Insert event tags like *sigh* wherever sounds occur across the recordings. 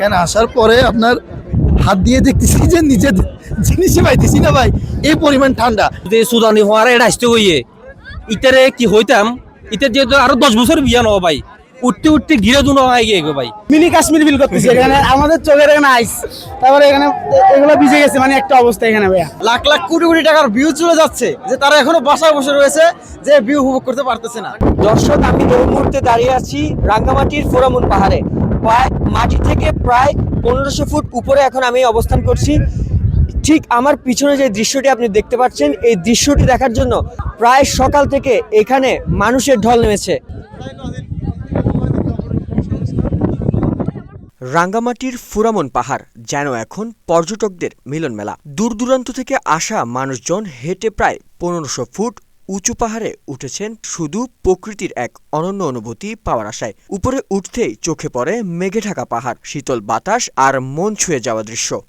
কেন? আসার পরে আপনার হাত দিয়ে দেখতেছি যে নিজের জিনিসই পাইতেছি না ভাই। এই পরিমাণ ঠান্ডা। যদি সুদানি হওয়ার এটা আসতে হইয়ে ইতারে কি হইতাম? ইতার যেহেতু আরও দশ বছর বিয়া নব ভাই। উঠতে উঠতে ঘিরে দুনো হয়ে গিয়ে ভাই। মিনি কাশ্মীর ফিল করতেছি এখানে আমাদের চোখের এখানে আইস তারপরে এখানে এগুলো ভিজে গেছে মানে একটা অবস্থা এখানে ভাইয়া। লাখ লাখ কোটি কোটি টাকার ভিউ চলে যাচ্ছে যে তারা এখনও বাসায় বসে রয়েছে যে ভিউ উপভোগ করতে পারতেছে না। দর্শক আমি এই মুহূর্তে দাঁড়িয়ে আছি রাঙ্গামাটির ফোরামুন পাহাড়ে। প্রায় মাটি থেকে প্রায় পনেরোশো ফুট উপরে এখন আমি অবস্থান করছি। ঠিক আমার পিছনে যে দৃশ্যটি আপনি দেখতে পাচ্ছেন, এই দৃশ্যটি দেখার জন্য প্রায় সকাল থেকে এখানে মানুষের ঢল নেমেছে। রাঙ্গামাটির ফুরামন পাহাড় যেন এখন পর্যটকদের মিলন মেলা দূর দূরান্ত থেকে আসা মানুষজন হেঁটে প্রায় পনেরোশো ফুট উঁচু পাহাড়ে উঠেছেন শুধু প্রকৃতির এক অনন্য অনুভূতি পাওয়ার আশায়। উপরে উঠতেই চোখে পড়ে মেঘে ঢাকা পাহাড়, শীতল বাতাস আর মন ছুঁয়ে যাওয়া দৃশ্য।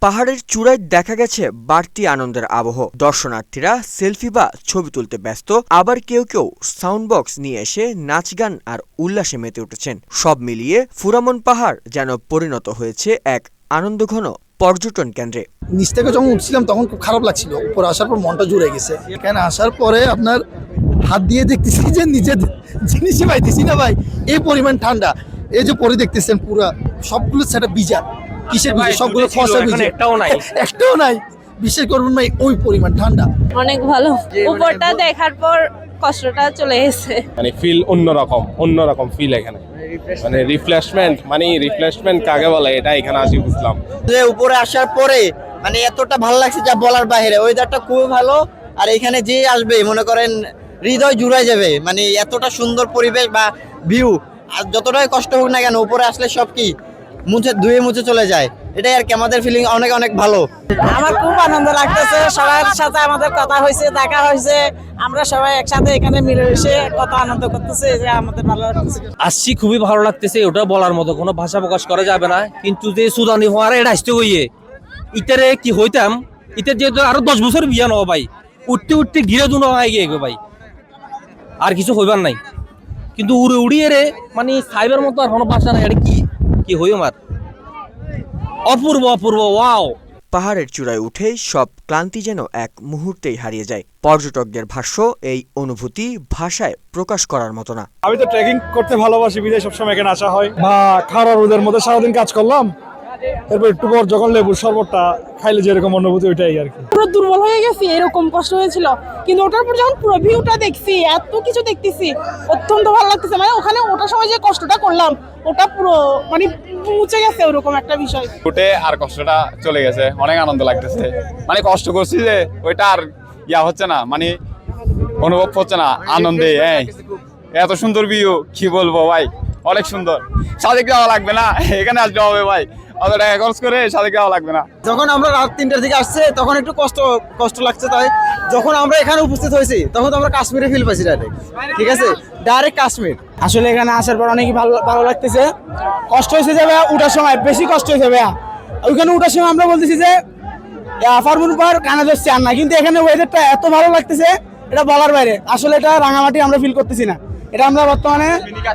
পাহাড়ের চূড়ায় দেখা গেছে বাড়তি আনন্দের আবহ। দর্শনার্থীরা সেলফি বা ছবি তুলতে ব্যস্ত। আবার কেউ কেউ সাউন্ড বক্স নিয়ে এসে নাচ গান আর উল্লাসে মেতে উঠেছেন। সব মিলিয়ে ফুরামন পাহাড় যেন পরিণত হয়েছে এক আনন্দঘন পর্যটন কেন্দ্রে। নিচ থেকে যখন উঠছিলাম তখন খুব খারাপ লাগছিল। উপরে আসার পর মনটা জুড়ে গেছে। কেন আসার পরে আপনার হাত দিয়ে দেখতেছি যে নিজের জিনিসই পাইতেছি না ভাই। এই পরিমাণ ঠান্ডা। এই যে পরে দেখতেছেন পুরা সবগুলো সেটা বিজা কিসের ভাই, বিজা সবগুলো ছিল, বিজা একটাও নাই। *laughs* একটাও নাই। বিশ্বাস করবেন ভাই ওই পরিমাণ ঠান্ডা। অনেক ভালো। উপরটা দেখার পর কষ্টটা চলে গেছে মানে ফিল অন্যরকম অন্যরকম ফিল এখানে। মানে রিফ্রেশমেন্ট মানে রিফ্রেশমেন্ট কাকে বলে এটা এখানে আসি বুঝলাম। যে উপরে আসার পরে মানে এতটা ভালো লাগছে যা বলার বাইরে ওয়েদারটা খুবই ভালো আর এখানে যে আসবে মনে করেন হৃদয় জুড়াই যাবে মানে এতটা সুন্দর পরিবেশ বা ভিউ আর যতটাই কষ্ট হোক না কেন উপরে আসলে সব কি মুছে ধুয়ে মুছে চলে যায়। এটাই আর কি আমাদের ফিলিং অনেক অনেক ভালো। আমার খুব আনন্দ লাগতেছে সবার সাথে আমাদের কথা হয়েছে দেখা হয়েছে আমরা সবাই একসাথে এখানে মিলে এসে কত আনন্দ করতেছে যে আমাদের ভালো লাগতেছে। আসছি খুবই ভালো লাগতেছে ওটা বলার মতো কোনো ভাষা প্রকাশ করা যাবে না কিন্তু যে সুদানি হওয়ার এটা আসতে হইয়ে। ইতারে কি হইতাম ইতার যেহেতু আরও দশ বছর বিয়া নব ভাই উঠতে উঠতে ঘিরে দুনো হয়ে গিয়ে গো ভাই। আর কিছু হইবার নাই। কিন্তু উড়ে উড়িয়ে রে মানে সাইবার মতো আর কোনো ভাষা নাই এটা কি কি হই আমার অপূর্ব অপূর্ব ওয়াও। পাহাড়ের চূড়ায় উঠে সব ক্লান্তি যেন এক মুহূর্তেই হারিয়ে যায়। পর্যটকদের ভাষ্য এই অনুভূতি ভাষায় প্রকাশ করার মতো না। আমি তো ট্রেকিং করতে ভালোবাসি বিদেশ সবসময় এখানে আসা হয়। বা খাওয়ার রোদের মধ্যে সারাদিন কাজ করলাম এরপর একটু পর যখন লেবুর শরবতটা খাইলে যেরকম অনুভূতি ওইটাই আর কি। পুরো দুর্বল হয়ে গেছি এরকম কষ্ট হয়েছিল। কিন্তু ওটার পর যখন পুরো ভিউটা দেখছি এত কিছু দেখতেছি অত্যন্ত ভালো লাগতেছে। মানে ওখানে ওটার সময় যে কষ্টটা করলাম ওটা পুরো মানে মুছে গেছে ওরকম একটা বিষয়। উঠে আর কষ্টটা চলে গেছে অনেক আনন্দ লাগতেছে। মানে কষ্ট করছি যে ওইটা আর ইয়া হচ্ছে না মানে অনুভব হচ্ছে না আনন্দে হ্যাঁ এত সুন্দর ভিউ কি বলব ভাই? অনেক সুন্দর। সাদেক যাওয়া লাগবে না এখানে আসতে হবে ভাই। অত টাকা খরচ করে সাদেক যাওয়া লাগবে না। যখন আমরা রাত তিনটার দিকে আসছে তখন একটু কষ্ট কষ্ট লাগছে তাই। যখন আমরা এখানে উপস্থিত হয়েছি তখন তো আমরা কাশ্মীরে ফিল পাইছি ডাইরেক্ট ঠিক আছে? ডাইরেক্ট কাশ্মীর। আসলে এখানে আসার পর অনেকই ভালো ভালো লাগতেছে। কষ্ট হয়েছে যে ভাইয়া উঠার সময়, বেশি কষ্ট হয়েছে ভাইয়া। ওইখানে উঠার সময় আমরা বলতেছি যে ফার্মুন পাহাড় কানা ধরছি আর না, কিন্তু এখানে ওয়েদারটা এত ভালো লাগতেছে, এটা বলার বাইরে। আসলে এটা রাঙামাটি আমরা ফিল করতেছি না। এটা আমরা বর্তমানে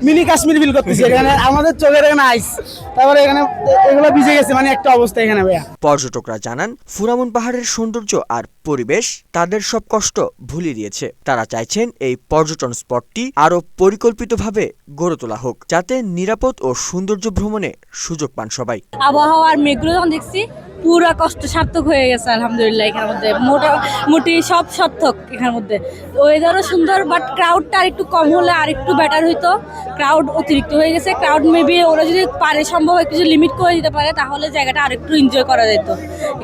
মিনি কাশ্মীর ফিল করতেছি। এখানে আমাদের চোখের এখানে আইস তারপরে এখানে এগুলো ভিজে গেছে মানে একটা অবস্থা এখানে ভাইয়া। পর্যটকরা জানান ফুরামন পাহাড়ের সৌন্দর্য আর পরিবেশ তাদের সব কষ্ট ভুলিয়ে দিয়েছে। তারা চাইছেন এই পর্যটন স্পটটি আরও পরিকল্পিতভাবে গড়ে তোলা হোক যাতে নিরাপদ ও সৌন্দর্য ভ্রমণে সুযোগ পান সবাই। আবহাওয়ার মেঘগুলো যখন দেখছি পুরা কষ্ট সার্থক হয়ে গেছে, আলহামদুলিল্লাহ, এখানের মধ্যে। মোটামুটি সব সার্থক এখানের মধ্যে। ওয়েদারও সুন্দর বাট ক্রাউডটা আর একটু কম হলে আর একটু বেটার হইতো। ক্রাউড অতিরিক্ত হয়ে গেছে। ক্রাউড মেবি ওরা যদি পারে সম্ভব যদি লিমিট করে দিতে পারে, তাহলে জায়গাটা আর একটু এনজয় করা যেত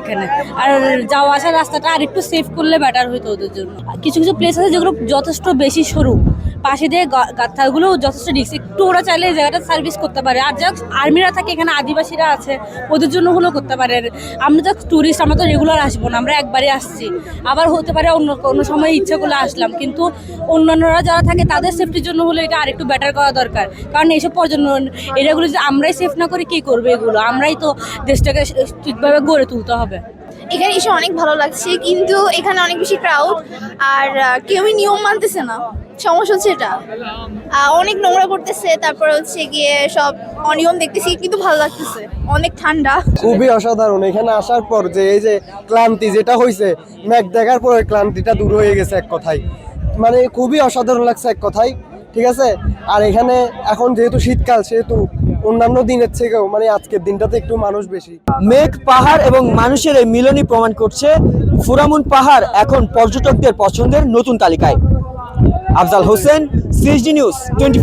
এখানে। আর যাওয়া আসার রাস্তাটা আর একটু সেফ করলে বেটার হইতো ওদের জন্য। কিছু কিছু প্লেস আছে যেগুলো যথেষ্ট বেশি সরু। পাশে দিয়ে গাথাগুলো যথেষ্ট রিক্স একটু ওরা চাইলে এই জায়গাটা সার্ভিস করতে পারে। আর যা আর্মিরা থাকে, এখানে আদিবাসীরা আছে, ওদের জন্য হলেও করতে পারে। আমরা তো ট্যুরিস্ট আমরা তো রেগুলার আসব না, আমরা একবারই আসছি। আবার হতে পারে অন্য কোনো সময় ইচ্ছা করলে আসলাম। কিন্তু অন্যান্যরা যারা থাকে, তাদের সেফটির জন্য হলে এটা আরেকটু বেটার করা দরকার। কারণ এইসব পর্যটন এরিয়াগুলো যদি আমরাই সেফ না করি, কী করবে এগুলো? আমরাই তো দেশটাকে ঠিকভাবে গড়ে তুলতে হবে। এখানে এসে অনেক ভালো লাগছে, কিন্তু এখানে অনেক বেশি ক্রাউড আর কেউই নিয়ম মানতেছে না। সমস্যা হচ্ছে এটা। অনেক নোংরা করতেছে, তারপর হচ্ছে গিয়ে সব অনিয়ম দেখতেছি, কিন্তু ভালো লাগতেছে। অনেক ঠান্ডা। খুবই অসাধারণ। এখানে আসার পর যে, এই যে ক্লান্তি যেটা হয়েছে ম্যাক দেখার পর ক্লান্তিটা দূর হয়ে গেছে এক কথায়। মানে খুবই অসাধারণ লাগছে এক কথায়, ঠিক আছে? আর এখানে এখন যেহেতু শীতকাল, সেহেতু অন্যান্য দিনের থেকেও মানে আজকের দিনটাতে একটু মানুষ বেশি। মেঘ, পাহাড় এবং মানুষের এই মিলনই প্রমাণ করছে ফুরামুন পাহাড় এখন পর্যটকদের পছন্দের নতুন তালিকায়। Afzal Hossain CSD news twenty